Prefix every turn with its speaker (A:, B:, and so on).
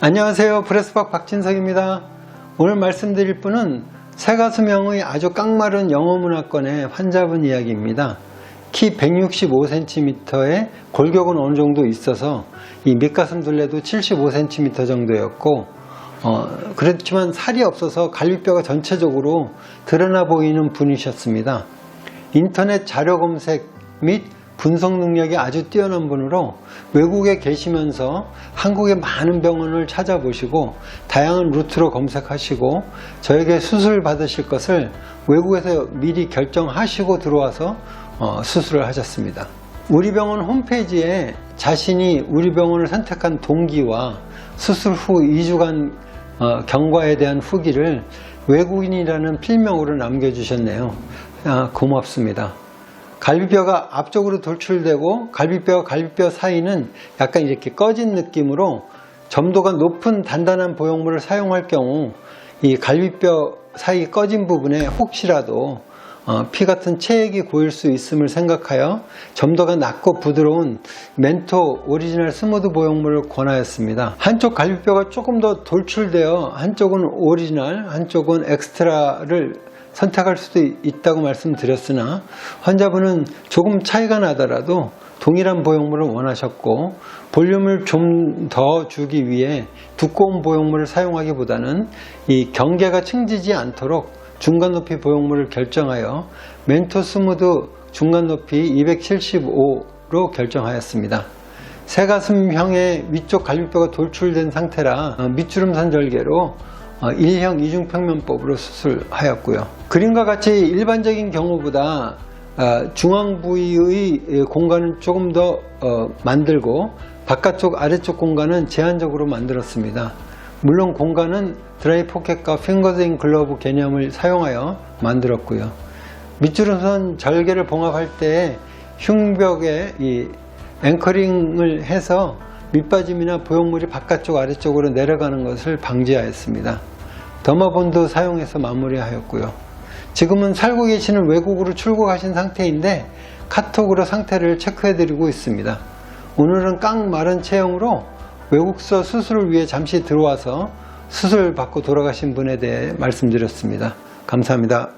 A: 안녕하세요. 브레스박 박진석입니다. 오늘 말씀드릴 분은 새가수명의 아주 깡마른 영어문화권의 환자분 이야기입니다. 키 165cm에 골격은 어느 정도 있어서 이 밑가슴 둘레도 75cm 정도였고 어, 그렇지만 살이 없어서 갈비뼈가 전체적으로 드러나 보이는 분이셨습니다. 인터넷 자료 검색 및 분석 능력이 아주 뛰어난 분으로 외국에 계시면서 한국의 많은 병원을 찾아보시고 다양한 루트로 검색하시고 저에게 수술 받으실 것을 외국에서 미리 결정하시고 들어와서 어, 수술을 하셨습니다. 우리 병원 홈페이지에 자신이 우리 병원을 선택한 동기와 수술 후 2주간 어, 경과에 대한 후기를 외국인이라는 필명으로 남겨주셨네요. 아, 고맙습니다. 갈비뼈가 앞쪽으로 돌출되고 갈비뼈와 갈비뼈 사이는 약간 이렇게 꺼진 느낌으로 점도가 높은 단단한 보형물을 사용할 경우 이 갈비뼈 사이 꺼진 부분에 혹시라도 어, 피 같은 체액이 고일 수 있음을 생각하여 점도가 낮고 부드러운 멘토 오리지널 스무드 보형물을 권하였습니다. 한쪽 갈비뼈가 조금 더 돌출되어 한쪽은 오리지널, 한쪽은 엑스트라를 선택할 수도 있다고 말씀드렸으나 환자분은 조금 차이가 나더라도 동일한 보형물을 원하셨고 볼륨을 좀 더 주기 위해 두꺼운 보형물을 사용하기보다는 이 경계가 층지지 않도록 중간 높이 보형물을 결정하여 멘토 스 무드 중간 높이 275로 결정하였습니다. 새가슴형의 위쪽 갈비뼈가 돌출된 상태라 어, 밑주름 산 절개로 어, 1형 이중평면법으로 수술하였고요. 그림과 같이 일반적인 경우보다 어, 중앙 부위의 공간을 조금 더 어, 만들고 바깥쪽 아래쪽 공간은 제한적으로 만들었습니다. 물론 공간은 드라이 포켓과 핑거드인 글러브 개념을 사용하여 만들었고요. 밑주름선 절개를 봉합할 때 흉벽에 이 앵커링을 해서 밑빠짐이나 보형물이 바깥쪽 아래쪽으로 내려가는 것을 방지하였습니다. 더마본드 사용해서 마무리하였고요. 지금은 살고 계시는 외국으로 출국하신 상태인데 카톡으로 상태를 체크해드리고 있습니다. 오늘은 깡 마른 체형으로 외국서 수술을 위해 잠시 들어와서 수술 받고 돌아가신 분에 대해 말씀드렸습니다. 감사합니다.